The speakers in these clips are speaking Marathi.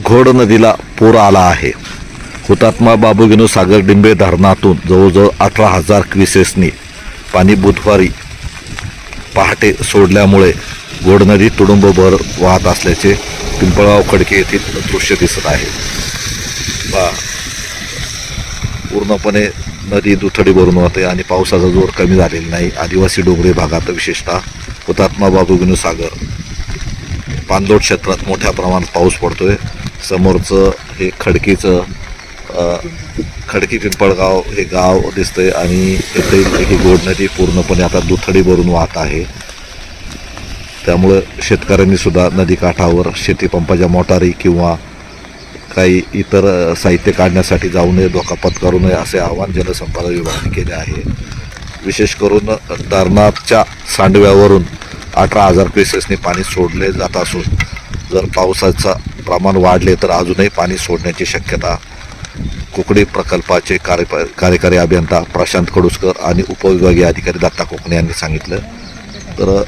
घोड नदीला पूर आला आहे. हुतात्मा बाबूगिनू सागर डिंबे धरणातून जवळजवळ अठरा हजार क्विसेसनी पाणी बुधवारी पहाटे सोडल्यामुळे घोड नदी तुडुंब भर वाहत असल्याचे पिंपळगाव खडके येथील दृश्य दिसत आहे. बा पूर्णपणे नदी दुथडी भरून वाहते आणि पावसाचा जोर कमी झालेला नाही. आदिवासी डोंगरी भागात विशेषतः हुतात्मा बाबूगिनू सागर पांदोड क्षेत्रात मोठ्या प्रमाणात पाऊस पडतोय. समोरचं हे खडकीचं खडकी पिंपळगाव हे गाव दिसतंय आणि येथे ही गोड नदी पूर्णपणे आता दुथडी भरून वाहत आहे. त्यामुळं शेतकऱ्यांनी सुद्धा नदीकाठावर शेतीपंपाच्या मोटारी किंवा काही इतर साहित्य काढण्यासाठी जाऊ नये धोका पत्करू नये असे आवाहन जलसंपदा विभागाने केले आहे. विशेष करून धरणाच्या सांडव्यावरून अठरा हजार पेसेसने पाणी सोडले जात असून जर पावसाचं प्रमाण वाढले तर अजूनही पाणी सोडण्याची शक्यता. कुकडी प्रकल्पाचे कार्य कार्यकारी अभियंता प्रशांत कडुसकर आणि उपविभागीय अधिकारी दत्ता कोकणे यांनी सांगितलं. तर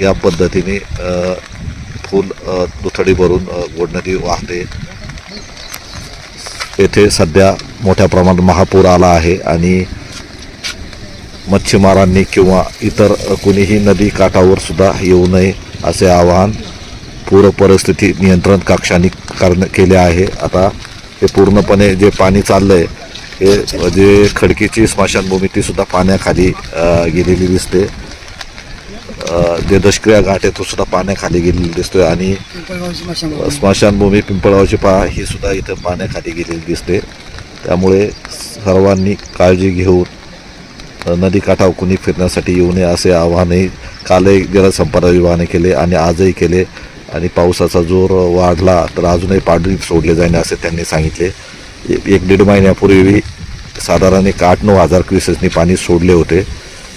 या पद्धतीने फुल दुथडी भरून गोड नदी वाहते. येथे सध्या मोठ्या प्रमाणात महापूर आला आहे आणि मच्छीमारांनी किंवा इतर कुणीही नदी काठावर सुद्धा येऊ नये असे आवाहन पूर परिस्थिती नियंत्रण कक्षाने करणे केले आहे आता हे पूर्णपणे जे पाणी चाललंय हे जे खडकीची स्मशानभूमी ती सुद्धा पाण्याखाली गेलेली दिसते जे दशक्रिया घाट आहे तो सुद्धा पाण्याखाली गेलेली दिसतोय आणि स्मशानभूमी. पिंपळगावची पा ही सुद्धा इथं पाण्याखाली गेलेली दिसते त्यामुळे सर्वांनी काळजी घेऊन नदी काठाव कुणी फिरण्यासाठी येऊ नये असे आवाहनही कालही जलसंपदा विभागाने केले आणि आजही केले. आणि पावसाचा जोर वाढला तर अजूनही पाणी सोडले जाईल असे त्यांनी सांगितले. एक दीड महिन्यापूर्वी साधारण एक आठ नऊ हजार क्युसेसनी पाणी सोडले होते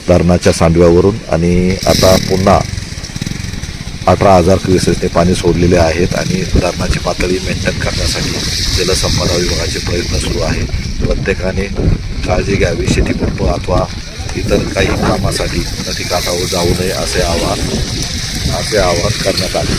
धरणाच्या सांडव्यावरून. आणि आता पुन्हा अठरा हजार क्युसेसने पाणी सोडलेले आहेत आणि धरणाची पातळी मेंटेन करण्यासाठी जलसंपदा विभागाचे प्रयत्न सुरू आहेत. प्रत्येकाने काळजी घ्यावी शेतीपंप अथवा इतर काही कामासाठी नदीकाठावर जाऊ नये असे आवाहन असे आवाहन करण्यात आले.